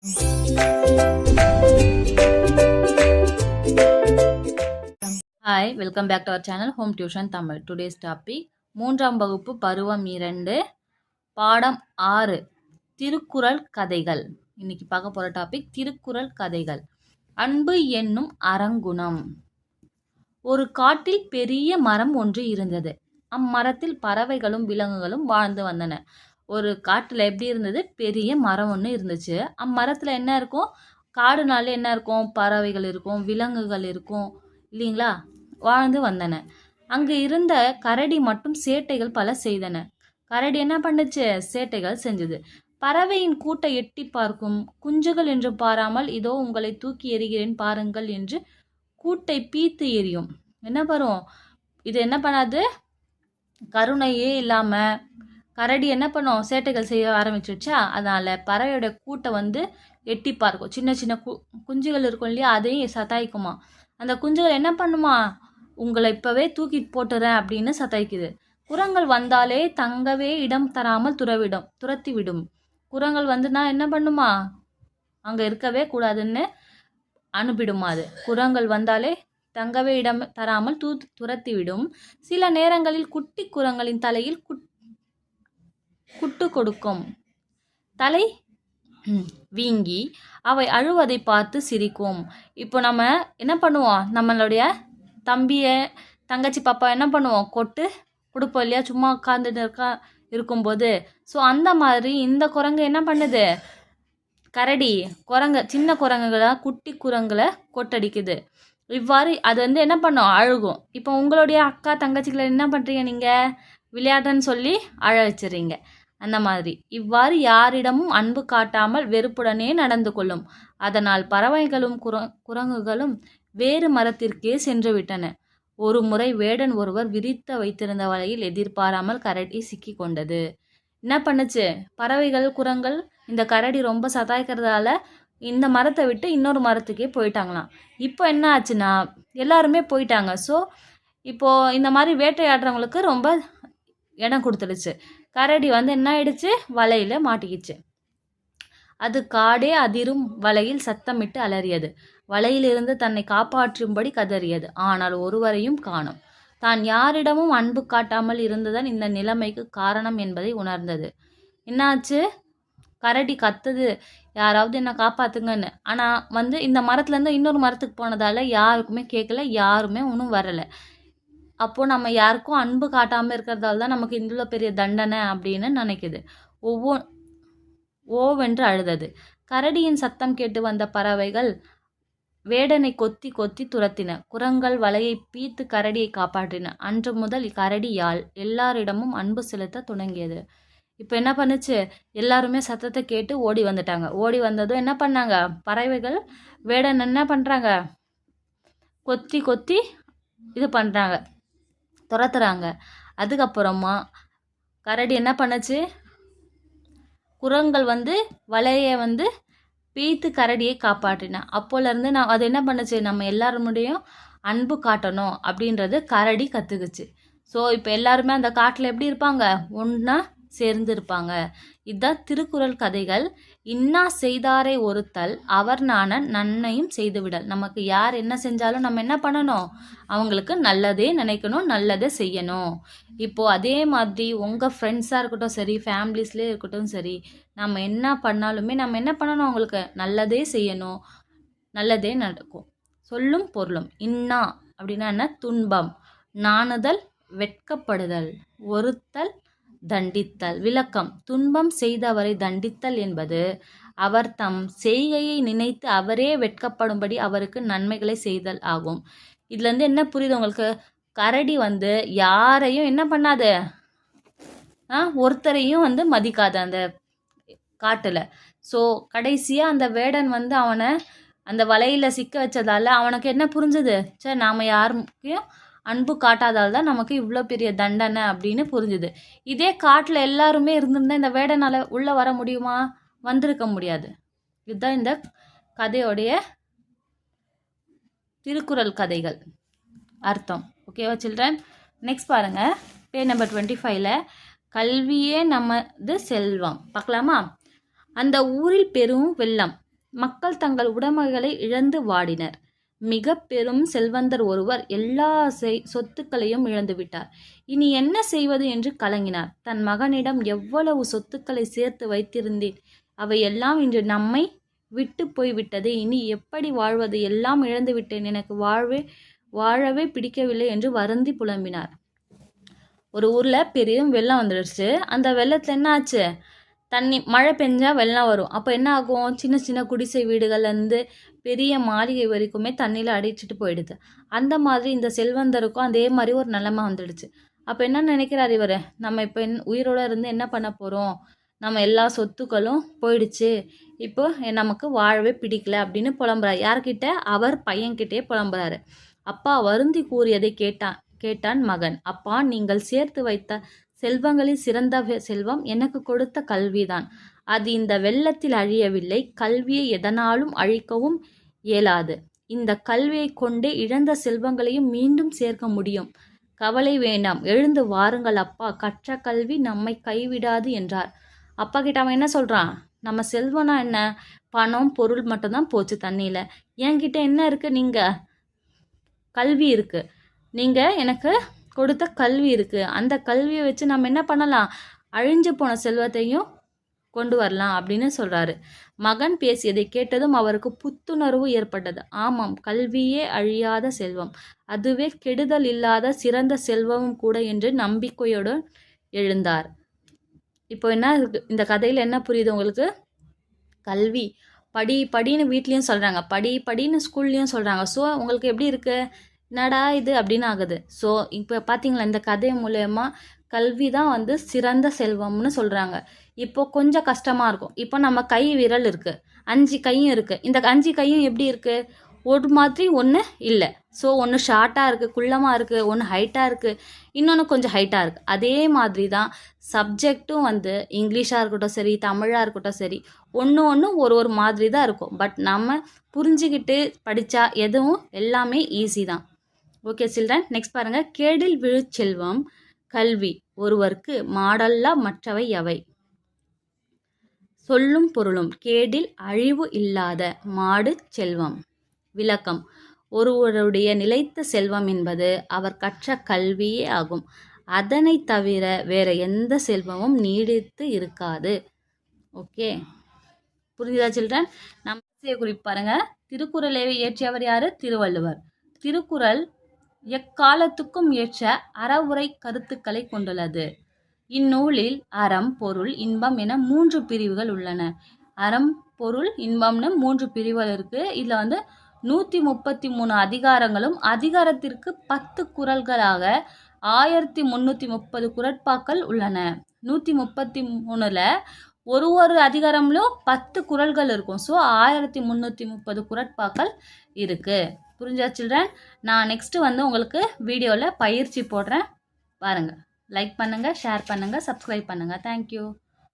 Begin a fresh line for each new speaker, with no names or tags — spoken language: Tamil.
Hi welcome back to our channel home tuition Tamil today's topic மூன்றாம் வகுப்பு பருவம் இரண்டு பாடம் ஆறு திருக்குறள் கதைகள். இன்னைக்கு பார்க்க போகிற டாபிக் திருக்குறள் கதைகள். அன்பு என்னும் அரங்குணம் ஒரு காட்டில் பெரிய மரம் ஒன்று இருந்தது. அம்மரத்தில் பறவைகளும் விலங்குகளும் வாழ்ந்து வந்தன. ஒரு காட்டில் எப்படி இருந்தது? பெரிய மரம் ஒன்று இருந்துச்சு. அம்மரத்தில் என்ன இருக்கும்? காடுனாலே என்ன இருக்கும்? பறவைகள் இருக்கும் விலங்குகள் இருக்கும் இல்லைங்களா? வாழ்ந்து வந்தன. அங்கு இருந்த கரடி மட்டும் சேட்டைகள் பல செய்தன. கரடி என்ன பண்ணுச்சு? சேட்டைகள் செஞ்சது. பறவையின் கூட்டை எட்டி பார்க்கும். குஞ்சுகள் என்று பாராமல் இதோ உங்களை தூக்கி எறிகிறேன் பாருங்கள் என்று கூட்டை பீத்து எறியும். என்ன வரும்? இது என்ன பண்ணாது? கருணையே இல்லாமல் கரடி என்ன பண்ணும்? சேட்டைகள் செய்ய ஆரம்பிச்சிருச்சா? அதனால் பறவையோட கூட்டை வந்து எட்டி பார்க்கும். சின்ன சின்ன கு குஞ்சுகள் இருக்கும் இல்லையா? அதையும் சதாய்க்குமா அந்த குஞ்சுகள் என்ன பண்ணுமா? உங்களை இப்போவே தூக்கி போட்டுறேன் அப்படின்னு சதாய்க்குது குரங்கள் வந்தாலே தங்கவே இடம் தராமல் துறவிடும் துரத்தி விடும் குரங்கள் வந்துனா என்ன பண்ணுமா? அங்கே இருக்கவே கூடாதுன்னு அனுப்பிடுமா அது? குரங்கள் வந்தாலே தங்கவே இடம் தராமல் தூ துரத்தி விடும் சில நேரங்களில் குட்டி குரங்களின் தலையில் குட் குட்டு கொடுக்கும் தலை வீங்கி அவை அழுவதை பார்த்து சிரிக்கும். இப்போ நம்ம என்ன பண்ணுவோம்? நம்மளுடைய தம்பியை தங்கச்சி பாப்பா என்ன பண்ணுவோம்? கொட்டு கொடுப்போம் இல்லையா? சும்மா உட்காந்துட்டு இருக்கா இருக்கும்போது. ஸோ அந்த மாதிரி இந்த குரங்கு என்ன பண்ணுது? கரடி குரங்கு சின்ன குரங்குகளை குட்டி குரங்குகளை கொட்டடிக்குது. இவ்வாறு அது வந்து என்ன பண்ணும்? அழுகும். இப்போ உங்களுடைய அக்கா தங்கச்சிகளை என்ன பண்ணுறீங்க நீங்கள் விளையாட்டுன்னு சொல்லி அழ வச்சிடுறீங்க. அந்த மாதிரி. இவ்வாறு யாரிடமும் அன்பு காட்டாமல் வெறுப்புடனே நடந்து கொள்ளும். அதனால் பறவைகளும் குர குரங்குகளும் வேறு மரத்திற்கே சென்று விட்டன. ஒரு முறை வேடன் ஒருவர் விரித்த வைத்திருந்த வலையில் எதிர்பாராமல் கரடி சிக்கி கொண்டது. என்ன பண்ணுச்சு? பறவைகள் குரங்கள் இந்த கரடி ரொம்ப சதாய்க்கிறதால இந்த மரத்தை விட்டு இன்னொரு மரத்துக்கே போயிட்டாங்களாம். இப்போ என்ன ஆச்சுன்னா எல்லாருமே போயிட்டாங்க. ஸோ இப்போது இந்த மாதிரி வேட்டையாடுறவங்களுக்கு ரொம்ப இடம் கொடுத்துடுச்சு. கரடி வந்து என்ன ஆயிடுச்சு? வலையில் மாட்டிக்கிச்சு. அது காடே அதிரும் வலையில் சத்தமிட்டு அலறியது. வலையிலிருந்து தன்னை காப்பாற்றும்படி கதறியது. ஆனால் ஒருவரையும் காணும். தான் யாரிடமும் அன்பு காட்டாமல் இருந்ததன் இந்த நிலைமைக்கு காரணம் என்பதை உணர்ந்தது. என்னாச்சு? கரடி கத்துது. யாராவது என்ன காப்பாத்துங்கன்னு. ஆனால் வந்து இந்த மரத்துலேருந்து இன்னொரு மரத்துக்கு போனதால யாருக்குமே கேட்கல யாருமே ஒன்றும் வரலை. அப்போது நம்ம யாருக்கும் அன்பு காட்டாமல் இருக்கிறதால தான் நமக்கு இவ்வளோ பெரிய தண்டனை அப்படின்னு நினைக்குது. ஒவ்வொ ஓவென்று அழுதது. கரடியின் சத்தம் கேட்டு வந்த பறவைகள் வேடனை கொத்தி கொத்தி துரத்தின. குரங்கள் வலையை பீத்து கரடியை காப்பாற்றின. அன்று முதல் கரடி யாழ். எல்லாரிடமும் அன்பு செலுத்த தொடங்கியது. இப்போ என்ன பண்ணுச்சு? எல்லாருமே சத்தத்தை கேட்டு ஓடி வந்துட்டாங்க. ஓடி வந்ததும் என்ன பண்ணாங்க? பறவைகள் வேடன் என்ன பண்ணுறாங்க கொத்தி கொத்தி இது பண்ணுறாங்க துரத்துறாங்க. அதுக்கப்புறமா கரடி என்ன பண்ணுச்சு? குரங்கள் வந்து வலையை வந்து பீத்து கரடியை காப்பாற்றினேன் அப்போலேருந்து நான் அது என்ன பண்ணுச்சு? நம்ம எல்லாருமுடையும் அன்பு காட்டணும் அப்படின்றது கரடி கற்றுக்குச்சு ஸோ இப்போ எல்லாருமே அந்த காட்டில் எப்படி இருப்பாங்க? ஒன்றா சேர்ந்து இருப்பாங்க இதுதான் திருக்குறள் கதைகள். இன்னா செய்தாரை ஒருத்தல் அவர் நாண நன்மையும் செய்துவிடல். நமக்கு யார் என்ன செஞ்சாலும் நம்ம என்ன பண்ணணும்? அவங்களுக்கு நல்லதே நினைக்கணும் நல்லதே செய்யணும். இப்போது அதே மாதிரி உங்கள் ஃப்ரெண்ட்ஸாக இருக்கட்டும் சரி ஃபேமிலிஸ்லேயே இருக்கட்டும் சரி நம்ம என்ன பண்ணாலுமே நம்ம என்ன பண்ணணும் அவங்களுக்கு? நல்லதே செய்யணும். நல்லதே நடக்கும். சொல்லும் பொருளும். இன்னா அப்படின்னா என்ன? துன்பம். நாணுதல் வெட்கப்படுதல். ஒருத்தல் தண்டித்தல். விளக்கம். துன்பம் செய்தவரை தண்டித்தல் என்பது அவர் தம் செய்கையை நினைத்து அவரே வெட்கப்படும்படி அவருக்கு நன்மைகளை செய்தல் ஆகும். இதுலேருந்து என்ன புரியுது உங்களுக்கு? கரடி வந்து யாரையும் என்ன பண்ணாது? ஆ ஒருத்தரையும் வந்து மதிக்காது அந்த காட்டில். ஸோ கடைசியாக அந்த வேடன் வந்து அவனை அந்த வலையில் சிக்க வச்சதால அவனுக்கு என்ன புரிஞ்சுது? சே நாம் யாருக்கும் அன்பு காட்டாதால் தான் நமக்கு இவ்வளோ பெரிய தண்டனை அப்படின்னு புரிஞ்சுது. இதே காட்டில் எல்லாருமே இருந்திருந்தா இந்த வேடனால் உள்ளே வர முடியுமா? வந்திருக்க முடியாது. இதுதான் இந்த கதையோடைய திருக்குறள் கதைகள். அர்த்தம். ஓகேவா சில்ட்ரன்? நெக்ஸ்ட் பாருங்கள் பே நம்பர் டுவெண்ட்டி ஃபைவ்ல கல்வியே நமது செல்வம். பார்க்கலாமா? அந்த ஊரில் பெரும் வெள்ளம். மக்கள் தங்கள் உடைமைகளை இழந்து வாடினர். மிக பெரும் செல்வந்தர் ஒருவர் எல்லா செய் சொத்துக்களையும் இழந்துவிட்டார். இனி என்ன செய்வது என்று கலங்கினார். தன் மகனிடம் எவ்வளவு சொத்துக்களை சேர்த்து வைத்திருந்தேன்? அவை எல்லாம் இன்று நம்மை விட்டு போய்விட்டது. இனி எப்படி வாழ்வது? எல்லாம் இழந்துவிட்டேன். எனக்கு வாழ்வே வாழவே பிடிக்கவில்லை என்று வருந்தி புலம்பினார். ஒரு ஊரில் பெரிய வெள்ளம் வந்துடுச்சு அந்த வெள்ளத்தில் என்ன ஆச்சு தண்ணி மழை பெஞ்சா வெள்ளம் வரும். அப்போ என்ன ஆகும்? சின்ன சின்ன குடிசை வீடுகள்லேருந்து பெரிய மாளிகை வரைக்குமே தண்ணியில் அடிச்சிட்டு போயிடுது. அந்த மாதிரி இந்த செல்வந்தருக்கும் அதே மாதிரி ஒரு நிலைமை வந்துடுச்சு. அப்போ என்ன நினைக்கிறார் இவர்? நம்ம இப்போ உயிரோடு இருந்து என்ன பண்ண போகிறோம் நம்ம எல்லா சொத்துக்களும் போயிடுச்சு. இப்போ நமக்கு வாழவே பிடிக்கல அப்படின்னு புலம்புறார். யார்கிட்ட? அவர் பையன்கிட்டே புலம்புறாரு. அப்பா வருந்தி கூறியதை கேட்டான் கேட்டான் மகன். அப்பா நீங்கள் சேர்த்து வைத்த செல்வங்களில் சிறந்த செல்வம் எனக்கு கொடுத்த கல்விதான். அது இந்த வெள்ளத்தில் அழியவில்லை கல்வியை எதனாலும் அழிக்கவும் இயலாது. இந்த கல்வியை கொண்டே இழந்த செல்வங்களையும் மீண்டும் சேர்க்க முடியும். கவலை வேண்டாம் எழுந்து வாருங்கள் அப்பா கற்ற கல்வி நம்மை கைவிடாது என்றார். அப்பா கிட்ட அவன் என்ன சொல்கிறான் நம்ம செல்வம்னா என்ன? பணம் பொருள் மட்டும்தான் போச்சு தண்ணியில். என்கிட்ட என்ன இருக்குது நீங்கள் கல்வி இருக்குது நீங்கள் எனக்கு கொடுத்த கல்வி இருக்குது அந்த கல்வியை வச்சு நம்ம என்ன பண்ணலாம்? அழிஞ்சு போன செல்வத்தையும் கொண்டு வரலாம் அப்படின்னு சொல்கிறாரு மகன் பேசியதை கேட்டதும் அவருக்கு புத்துணர்வு ஏற்பட்டது. ஆமாம் கல்வியே அழியாத செல்வம். அதுவே கெடுதல் இல்லாத சிறந்த செல்வமும் கூட என்று நம்பிக்கையோடு எழுந்தார். இப்போ என்ன இந்த கதையில் என்ன புரியுது உங்களுக்கு? கல்வி. படி படின்னு வீட்லேயும் சொல்கிறாங்க படி படின்னு ஸ்கூல்லேயும் சொல்கிறாங்க ஸோ உங்களுக்கு எப்படி இருக்குது என்னடா இது அப்படின்னு ஆகுது. ஸோ இப்போ பார்த்தீங்களா இந்த கதை மூலயமா கல்வி தான் வந்து சிறந்த செல்வம்னு சொல்கிறாங்க இப்போ கொஞ்சம் கஷ்டமாக இருக்கும். இப்போ நம்ம கை விரல் இருக்குது அஞ்சு கையும் இருக்குது இந்த அஞ்சு கையும் எப்படி இருக்குது ஒரு மாதிரி ஒன்று இல்லை. ஸோ ஒன்று ஷார்ட்டாக இருக்குது குள்ளமாக இருக்குது ஒன்று ஹைட்டாக இருக்குது இன்னொன்று கொஞ்சம் ஹைட்டாக இருக்குது அதே மாதிரி தான் சப்ஜெக்ட்டும் வந்து இங்கிலீஷாக இருக்கட்டும் சரி தமிழாக இருக்கட்டும் சரி ஒன்று ஒன்று ஒரு ஒரு மாதிரி தான் இருக்கும். பட் நம்ம புரிஞ்சுக்கிட்டு படித்தா எதுவும் எல்லாமே ஈஸி தான். ஓகே சில்ட்ரன் நெக்ஸ்ட் பாருங்கள் கேடில் விழுச்செல்வம் கல்வி. ஒருவருக்கு மாடல்லா மற்றவை எவை? சொல்லும் பொருளும் கேடில் அழிவு இல்லாத மாடு செல்வம். விளக்கம். ஒருவருடைய நிலைத்த செல்வம் என்பது அவர் கற்ற கல்வியே ஆகும். அதனை தவிர வேற எந்த செல்வமும் நீடித்து இருக்காது. ஓகே. புரிஞ்சுதா சில்ட்ரன்? நம்ம குறிப்பாருங்க. திருக்குறளை இயற்றியவர் யாரு? திருவள்ளுவர். திருக்குறள் எக்காலத்துக்கும் ஏற்ற அறவுரை கருத்துக்களை கொண்டுள்ளது. இந்நூலில் அறம் பொருள் இன்பம் என மூன்று பிரிவுகள் உள்ளன. அறம் பொருள் இன்பம்னு மூன்று பிரிவுகள் இருக்குது இதில் வந்து நூற்றி முப்பத்தி மூணு அதிகாரங்களும் அதிகாரத்திற்கு பத்து குரல்களாக ஆயிரத்தி முந்நூற்றி முப்பது குரட்பாக்கள் உள்ளன. நூற்றி முப்பத்தி மூணில் ஒரு ஒரு அதிகாரம்லையும் பத்து குரல்கள் இருக்கும். ஸோ ஆயிரத்தி முந்நூற்றி முப்பது குரட்பாக்கள் இருக்குது புரிஞ்சா சில்ட்ரன் நான் நெக்ஸ்ட்டு வந்து உங்களுக்கு வீடியோவில் பயிற்சி போடுறேன். பாருங்கள் லைக் பண்ணுங்கள் ஷேர் பண்ணுங்கள் சப்ஸ்கிரைப் பண்ணுங்கள் தேங்க்யூ